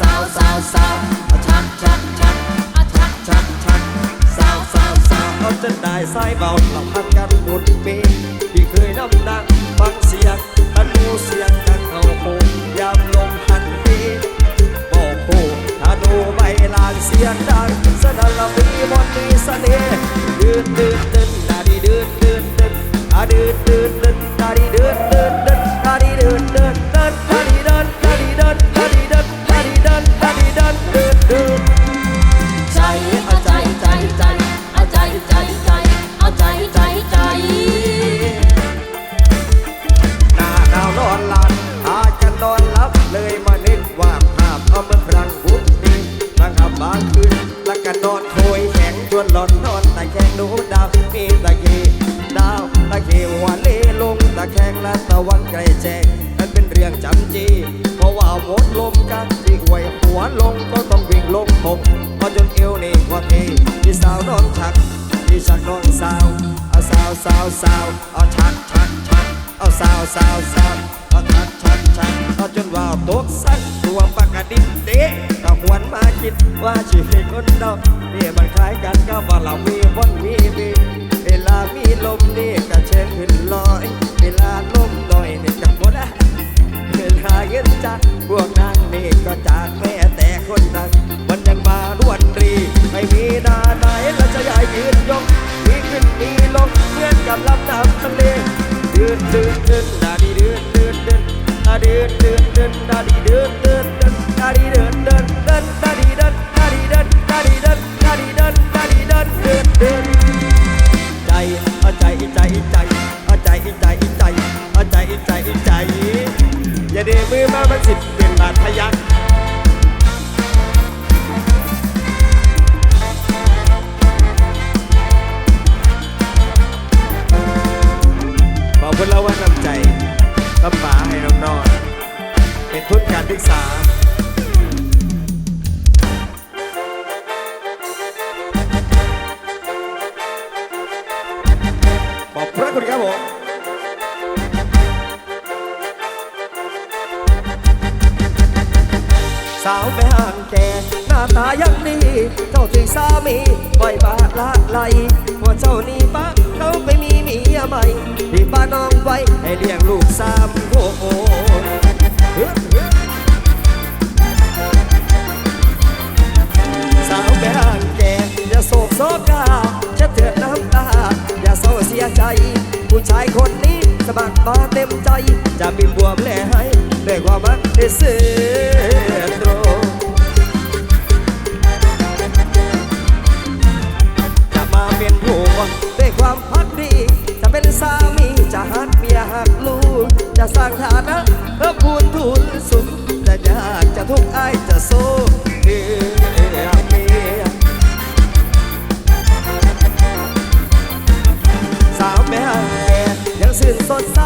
สาวสาวสาวชักชักชักอาชักชักชักสาวสาวสาวเขาจะได้สายเบาเราพัก แคงดูดาวมีตะกี้ดาวตะเกีหัวเลลงตะแคงและตะวันไกลแจ้งมันเป็นเรื่องจำจีเพราะว่าหมดลมกันที่หวยหัวลงก็ต้องวิ่งลงหงพอจนเอวนี่กว่าเทพี่สาวน้องชักพี่ชักน้องสาวเอาสาวสาวสาวเอาชักชักชัก เอาสาวสาวสาวเอาชักชักชักเอาจนว่าตกสักตัวปากกดินเดะก็หวนมาคิดว่าชีวิตคนเราเนี่ยมันคล้ายกันก็ว่าเรามีวันมีวีเวลามีลมนี่ก็เช็คขึ้นลอย เวลาลมหน่อยนี่จะหมดอะเวลาเงินจากพวกนางนี่ก็จากแม่แต่คนนั้นมันยังมาล้วนรี ไม่มีนาไหนเราจะใหญ่ยืนยงมีขึ้นมีลงเหมือนกับลำน้ำทะเล ดินเดินเดือนดาดีเดินเดินเดินดาเดือนเดินเดือนดาดีเดินเดิน แม่ห่างแก่ หน้าตายังดี เจ้าถึงสามีปล่อยบาละไหลหัวเจ้านี่ปะเขาไปมีเมียใหม่ที่ป้าน้องไว้ให้เลี้ยงลูกสามคนสาวแม่ห่างแก่อย่าโศกโศกาจะเถือดน้ำตา อย่าเศร้าเสียใจ ผู้ชายคนนี้สมัครมาเต็มใจ จะบินบวมแลให้ด้วยความรักที่ซื่อตรง เป็นผัวด้วยความพักดี จะเป็นสามีจะหักเมียหักลูก จะสร้างฐานะเพื่อพูนทุนสุขจะยากจะทุกข์อายจะสู้เพื่อเมียสาวแม่แยังสื่นสดใส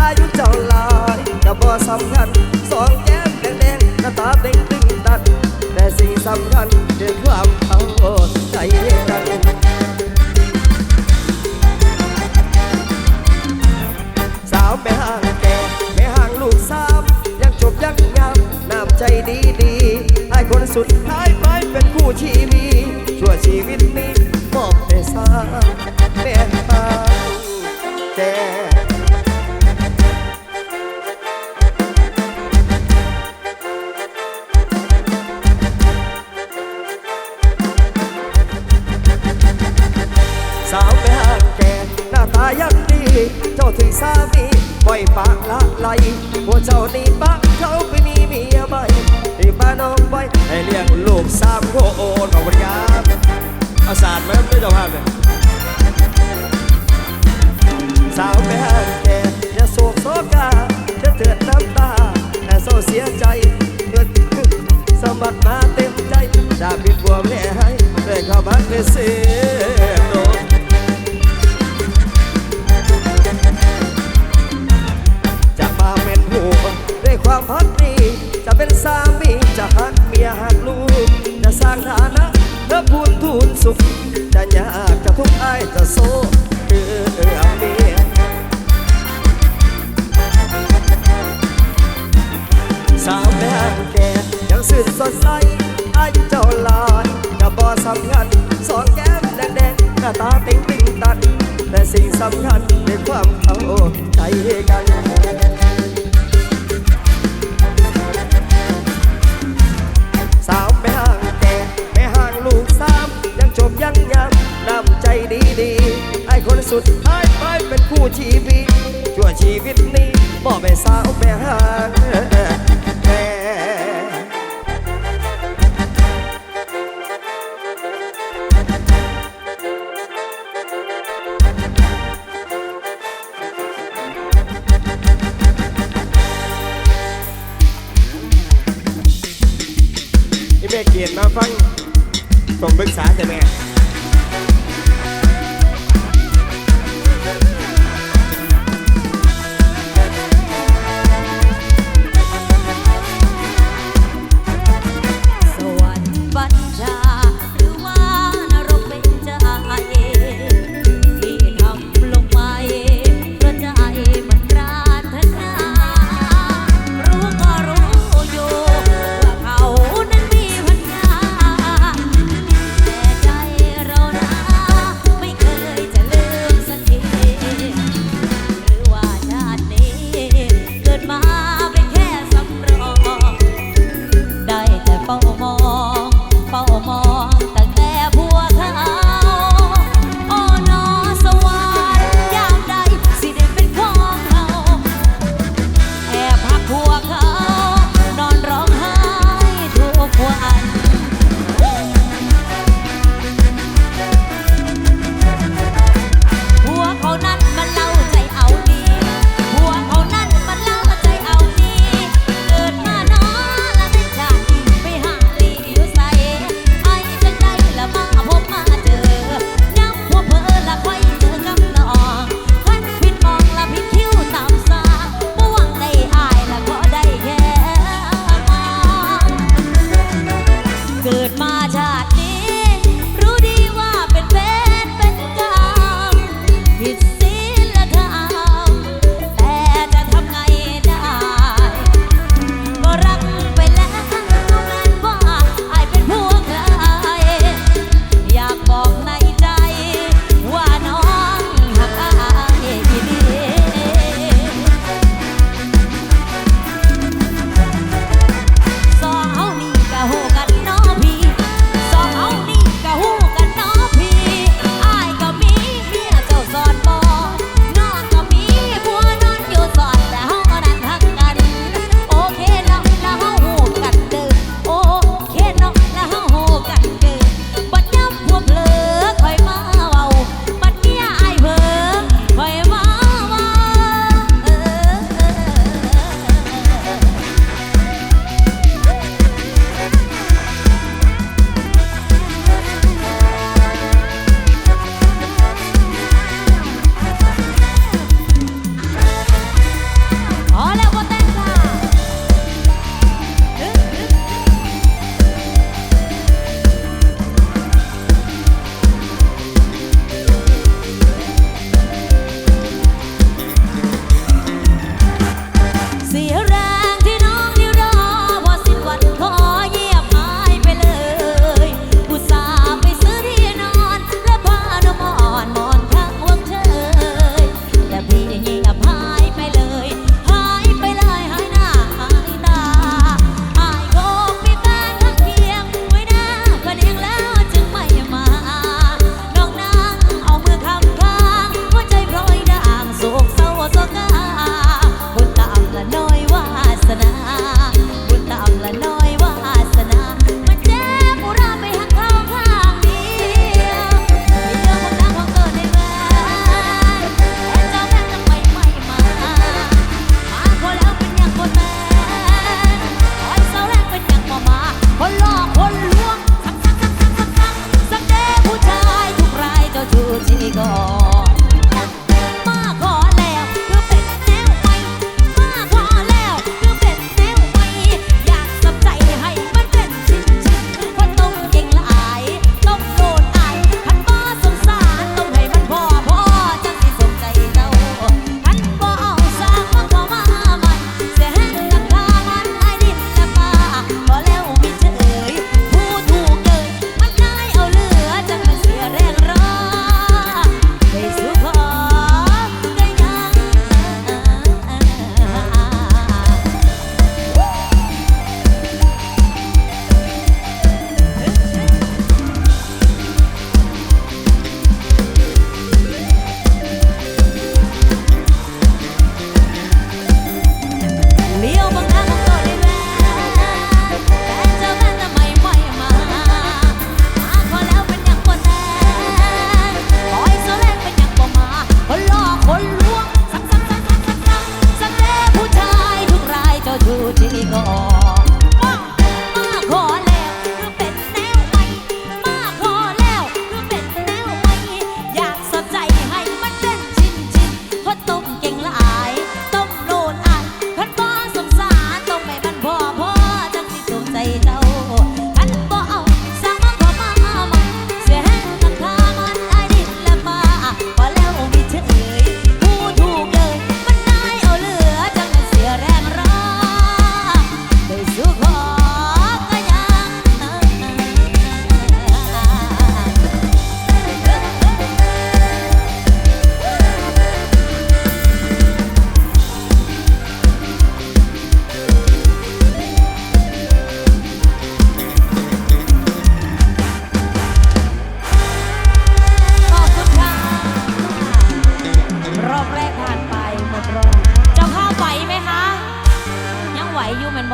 อายุเจ้าลายจะบ่สำคัญสองแก้มแดงๆหน้าตาเด้งตึงตันแต่สิ่งสำคัญคือความเข้าใจกัน ใจดีดีไอ้คนสุดท้ายไปเป็นคู่ชีวีชั่วชีวิตนี้มอบแต่สาเม่ตาแต่สาวไปหาแก่หน้าตายังดี เจ้าถึงสามีปล่อยปากละไหลพวกเจ้านี้ไโอนขอบคุณครับเอาศาสตร์ไหมไม่เจ้าภาพเลยสาวแม่แก่อย่าโศกโศกาจะเถือดน้ำตาแต่เศร้าเสียใจเกิดสมัครมาเต็มใจจะปิดบัวแม่ให้ได้เข้ามาเป็นเสียโดจะมาเป็นผัวด้วยความพักดีจะเป็นสามีจะหักเมียหักลูก จะสร้างฐานะเพื่อพูนทุนสุข จะยากจะทุกข์อายจะโซ่เอือเมียสาวแม่แก่ยังสื่นสดใสไอเจ้าลายกับบอสำคัญสองแก้มแดงๆหน้าตาติ๊งติ๊งตันแต่สิ่งสำคัญในความเอาใจกัน ดีดีๆไอ้คนสุดท้ายไปเป็นคู่ชีวิตชั่วชีวิตนี้บอกไปสาวแม่ห่างแก่แม่เกียรติมาฟังผมปรึกษาแต่แม่